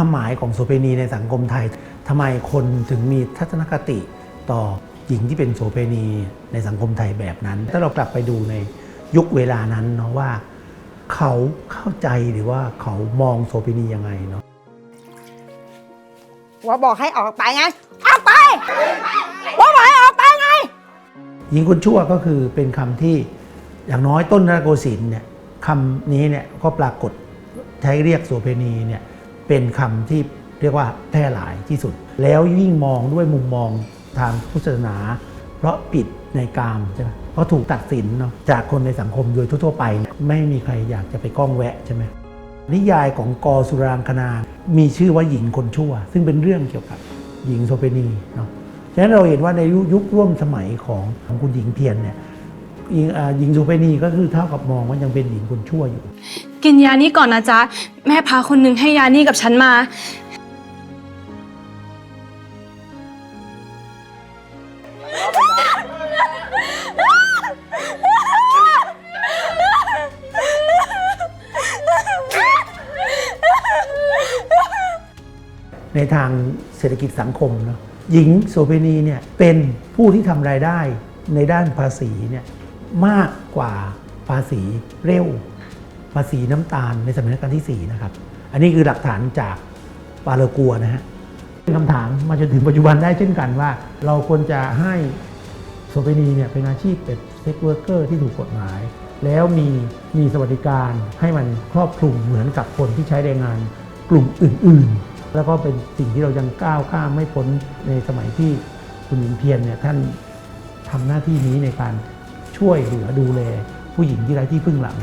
ความหมายของโสเภณีในสังคมไทยทำไมคนถึงมีทัศนคติต่อหญิงที่เป็นโสเภณีในสังคมไทยแบบนั้น ถ้าเรากลับไปดูในยุคเวลานั้นเนาะว่า เขาเข้าใจหรือว่าเขามองโสเภณียังไงเนาะว่าบอกให้ออกไปไงออกไปว่าบอกให้ออกไปไง หญิงคนชั่วก็คือเป็นคำที่อย่างน้อยต้นรัตนโกสินทร์เนี่ยคำนี้เนี่ยก็ปรากฏใช้เรียกโสเภณีเนี่ย เป็นคำที่เรียกว่าแพร่หลายที่สุด แล้วยิ่งมองด้วยมุมมองทางพุทธศาสนา เพราะปิดในกามใช่ไหมเพราะถูกตัดสินเนาะจากคนในสังคมโดยทั่วๆไป ไม่มีใครอยากจะไปก้องแวะใช่ไหมนิยายของกอสุรางคณามีชื่อว่าหญิงคนชั่ว ซึ่งเป็นเรื่องเกี่ยวกับหญิงโสเภณีเนาะฉะนั้นเราเห็นว่าในยุคร่วมสมัยของของคุณหญิงเพียรเนี่ยหญิงโสเภณีก็คือเท่ากับมองว่ายังเป็นหญิงคนชั่วอยู่ กินยานี่ก่อนนะจ๊ะ แม่พาคนหนึ่งให้ยานี่กับฉันมา ในทางเศรษฐกิจสังคมเนาะหญิงโสเภณีเนี่ยเป็นผู้ที่ทำรายได้ในด้านภาษีเนี่ยมากกว่าภาษีเร็ว ภาษีน้ำตาลในสมัยรัชกาลที่ 4 นะครับ อันนี้คือหลักฐานจากปาเลกัวนะฮะเป็นคำถามมาจนถึงปัจจุบันได้เช่นกันว่า เราควรจะให้โสเภณีเนี่ยเป็นอาชีพเป็นเซ็กเวิร์กเกอร์ที่ถูกกฎหมาย แล้วมีมีสวัสดิการให้มันครอบคลุมเหมือนกับคนที่ใช้แรงงานกลุ่มอื่น ๆ แล้วก็เป็นสิ่งที่เรายังก้าวข้ามไม่พ้นในสมัยที่คุณหญิงเพียรเนี่ยท่านทำหน้าที่นี้ในการช่วยเหลือดูแลผู้หญิงที่ไร้ที่พึ่งหลัง